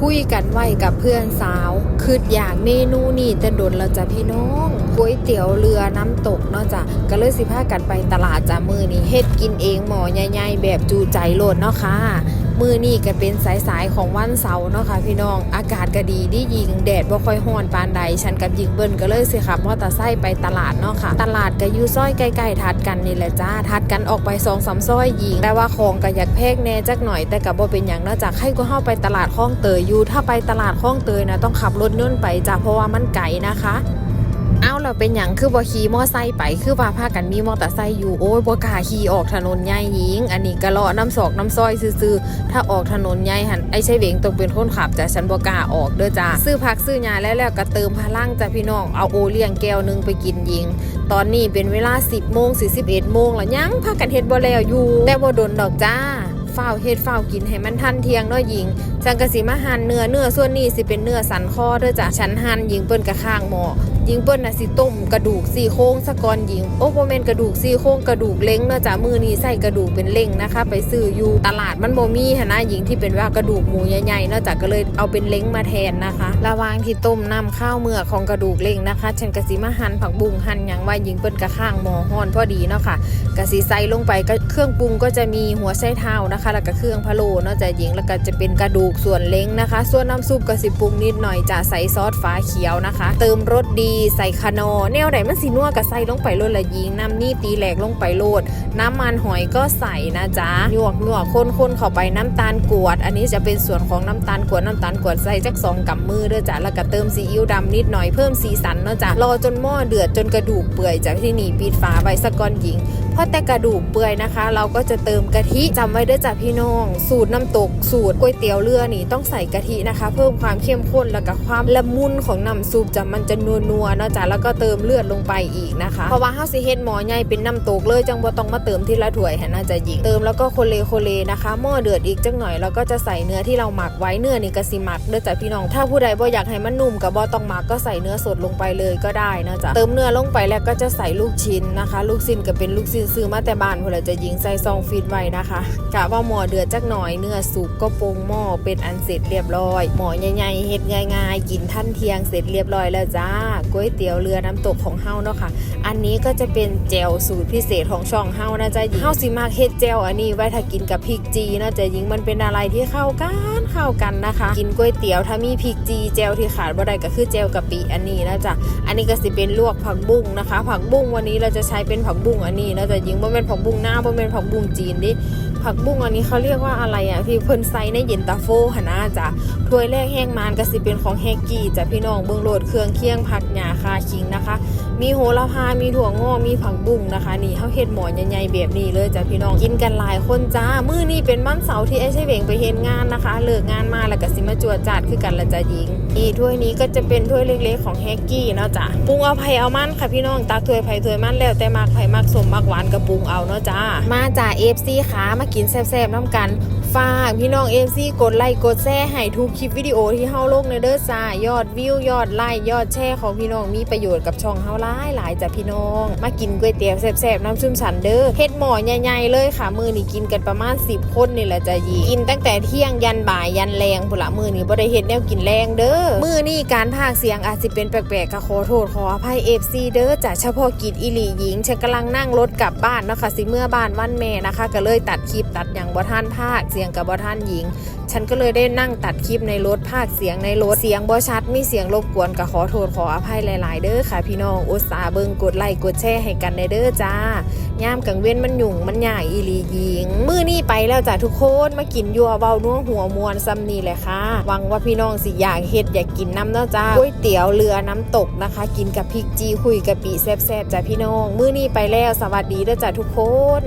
คุยกันไว้กับเพื่อนสาวคืออยากเมนูนี่แต่โดนเราจะพี่น้องก๋วยเตี๋ยวเรือน้ำตกเนาะจ้ะก็เลยสิพากันไปตลาดจ้ามือนี่เฮ็ดกินเองหมอใหญ่ๆแบบจูใจโลดเนาะค่ะ มือนี่ก็เป็นสายๆของวันเสาร์เนาะค่ะพี่น้องอากาศก็ดีดียิงแดดบ่ค่อยร้อนปานใด ฉันกับยิงเบิ้นก็เลยสิขับมอเตอร์ไซค์ไปตลาดเนาะค่ะ ตลาดก็อยู่ซอยใกล้ๆทัดกันนี่แหละจ้าทัดกันออกไปสองสามซอยยิงแต่ว่าของก็อยากแพงแน่จักหน่อย แต่ก็บ่เป็นหยังนาะจ้ะให้ก็เข้าไปตลาดคลองเตยอยู่ถ้าไปตลาดคลองเตยนะต้องขับรถยนต์ไปจ้ะเพราะว่ามันไกลนะคะ เอ้าเราเป็นหยังคือบ่ขี่มอไซค์ไปคือว่าพากันมีมอเตอร์ไซค์อยู่โอ้ยบ่กล้าขี่ออกถนนใหญ่หญิง อันนี้ก็เลาะน้ำศอกน้ำซอยซื่อๆถ้าออกถนนใหญ่หันไอ้ใช่เวงต้องเป็นคนขับแต่ฉันบ่กล้าออกเด้อจ้าซื้อผักซื้อยาแล้วแล้วก็เติมพลังจ้ะพี่น้องเอาโอเลี้ยงแก้วนึงไปกินหญิง ตอนนี้เป็นเวลา 10โมง41โมงแล้วยังพากันเฮ็ดบ่แล้วอยู่แต่บ่โดนดอกจ้าฝ้าเฮ็ดฝ้ากินให้มันทันเที่ยงเนาะหญิงจังกะสิมาหั่นเนื้อเนื้อส่วนนี้สิเป็นเนื้อสันคอเด้อจ้ะฉันหั่นหญิงเปิ้นกะข้างหม้อ หญิงเปิ้นน่ะสิต้มกระดูกซี่โครงสะกอนหญิงโอ้บ่แม่นกระดูกซี่โครงกระดูกเล้งเนาะจ้ะมือนี้ใส่กระดูกเป็นเล้งนะคะ ไปซื้ออยู่ตลาดมันบ่มีหั่นนะหญิงที่เป็นว่ากระดูกหมูใหญ่ๆเนาะจ้ะก็เลยเอาเป็นเล้งมาแทนนะคะ ระวางที่ต้มน้ำข้าวเมือกของกระดูกเล้งนะคะฉันกะสิมาหั่นผักบุ้งหั่นยังไว้หญิงเปิ้นกระข้างหม้อฮอนพอดีเนาะค่ะกะสีใส่ลงไปก็เครื่องปรุงก็จะมีหัวไส้เท้านะคะ แล้วก็เครื่องพะโล้เนาะจะหญิงแล้วก็จะเป็นกระดูกส่วนเล้งนะคะ ส่วนน้ำซุปก็สิปรุงนิดหน่อยจะใส่ซอสฟ้าเขียวนะคะ เติมรสดีใส่คานอแนวไหนมันสีนัวก็ใส่ลงไปโลดละหญิงน้ำนี่ตีแหลกลงไปโลด น้ำมันหอยก็ใส่นะจ๊ะหยวกหยวกคนคนเข้าไปน้ำตาลกวด อันนี้จะเป็นส่วนของน้ำตาลกวดน้ำตาลกวดใส่จักสองกำมือเด้อจ้ะแล้วก็เติมซีอิ๊วดำนิดหน่อยเพิ่มสีสันเนาะจ้ะรอจนหม้อเดือดจนกระดูกเปื่อยจากที่นี่ปิดฝาไว้สะก่อนหญิงพอแต่กระดูกเปื่อยนะคะ เราก็จะเติมกะทิจำไว้เด้อจ้ะพี่น้อง สูตรน้ำตกสูตรก๋วยเตี๋ยวเรือนี่ต้องใส่กะทินะคะ เพิ่มความเข้มข้นแล้วก็ความละมุนของน้ำซุปจะมันจะนัวๆเนาะจ้ะแล้วก็เติมเลือดลงไปอีกนะคะ เพราะว่าเฮาสิเฮ็ดหม้อใหญ่เป็นน้ำตกเลยจังบ่ต้องมาเติมทีละถ้วยหันน่าจะยิงเติมแล้วก็โคเลโคเลนะคะหม้อเดือดอีกจังหน่อยเราก็จะใส่เนื้อที่เราหมักไว้เนื้อนี่ก็สิหมักเด้อจ้ะพี่น้อง ถ้าผู้ใดบ่อยากให้มันนุ่มก็บ่ต้องหมักก็ใส่เนื้อสดลงไปเลยก็ได้นะจ๊ะเติมเนื้อลงไปแล้วก็จะใส่ลูกชิ้นนะคะ ลูกชิ้นก็เป็นลูกชิ้นซื้อมาแต่บ้านเพื่อจะยิงใส่ซองฟีดไว้นะคะกะว่าหม้อเดือดจักหน่อยเนื้อสุกก็ปรุงหม้อเป็นอันเสร็จเรียบร้อยหม้อใหญ่ๆเฮ็ดง่ายๆกินท่านเที่ยงเสร็จเรียบร้อยแล้วจ้าก๋วยเตี๋ยวเรือน้ำตกของเฮาเนาะค่ะ อันนี้ก็จะเป็นแจวสูตรพิเศษของช่องเฮานะจ๊ะเฮาสิมากเฮ็ดแจวอันนี้ไว้ถ้ากินกับพริกจีนะจ๊ะยิงมันเป็นอะไรที่เข้ากันเข้ากันนะคะ กินก๋วยเตี๋ยวถ้ามีพริกจีแจวที่ขาดบ่ได้ก็คือแจวกะปิอันนี้นะจ๊ะอันนี้ก็สิเป็นลวกผักบุ้งนะคะ ผักบุ้งวันนี้เราจะใช้เป็นผักบุ้งอันนี้นะจ๊ะยิงบ่แม่นผักบุ้งหน้าบ่แม่นผักบุ้งจีนดิ ผักบุ้งอันนี้เขาเรียกว่าอะไรอะที่เพิ่นใส่ในเย็นตาโฟหนนะจ้ะถ้วยแรกแห้งมานก็สิเป็นของแฮกกี้จ้ะพี่น้องเบิ่งโหลดเครื่องเคียงผักหญ้าคาคิงนะคะ มีโหระพา มีถั่วงอกมีผักบุ้งนะคะ นี่เฮาเฮ็ดหมอนใหญ่ๆแบบนี้เลยจ้ะพี่น้องกินกันหลายคนจ้ามื้อนี้เป็นวันเสาร์ที่ไอ้ใช่เวงไปเฮ็ดงานนะคะ เลิกงานมาแล้วก็สิมาจวดจัดคือกันละจ้ะหญิงอีถ้วยนี้ก็จะเป็นถ้วยเล็กๆของแฮกกี้เนาะจ้ะปรุงเอาไผเอามันค่ะพี่น้องตักถ้วยไผถ้วยมันแล้วแต่มักไผมักสมมักหวานก็ปรุงเอาเนาะจ้ามาจ้า FC ขามากินแซ่บๆน้ำกัน ฝากพี่น้องเอฟซีกดไลค์กดแชร์ให้ทุกคลิปวิดีโอที่เฮาลงในเด้อจ้ายอดวิวยอดไลค์ยอดแชร์ของพี่น้องมีประโยชน์กับช่องเฮาหลายหลายจ้ะพี่น้อง มากินก๋วยเตี๋ยวแซ่บๆน้ำชุ่มฉันเด้อเฮ็ดหม้อใหญ่ๆเลยค่ะ มือนี้กินกันประมาณ 10 คนนี่แหละจ้ะยีกินตั้งแต่เที่ยงยันบ่ายยันแรงพุ่นละมือนี้บ่ได้เฮ็ดแนวกินแรงเด้อมือนี้การพากย์เสียงอาจสิเป็นแปลกๆก็ขอโทษขออภัย FC เด้อจ้ะเฉพาะกิจอีหลีหญิงฉันกำลังนั่งรถกลับบ้านนะคะสิเมื่อบ้านวันแม่นะคะ ก็เลยตัดคลิปตัดอย่างบ่ทันพากเสียียงกับบ่ทันหญิง ฉันก็เลยได้นั่งตัดคลิปในรถภาคเสียงในรถเสียงบ่ชัดมีเสียงรบกวนก็ขอโทษขออภัยหลาย ๆ เด้อค่ะ พี่น้องอุตส่าห์เบิ่งกดไลค์กดแชร์ให้กันในเด้อจ้าย่ามกังเว้นมันหยุ่งมันยากอีลีหญิงมื้อนี้ไปแล้วจ้ะทุกคนมากินยัวเบานัวหัวมวนซ้ำนี่แหละค่ะหวังว่าพี่น้องสิอยากเฮ็ดอยากกินน้ำเนาะจ้าก๋วยเตี๋ยวเรือน้ำตกนะคะ กินกับพริกจีคุยกะปิแซ่บๆจ้ะพี่น้องมื้อนี้ไปแล้วสวัสดีเด้อจ้ะทุกคน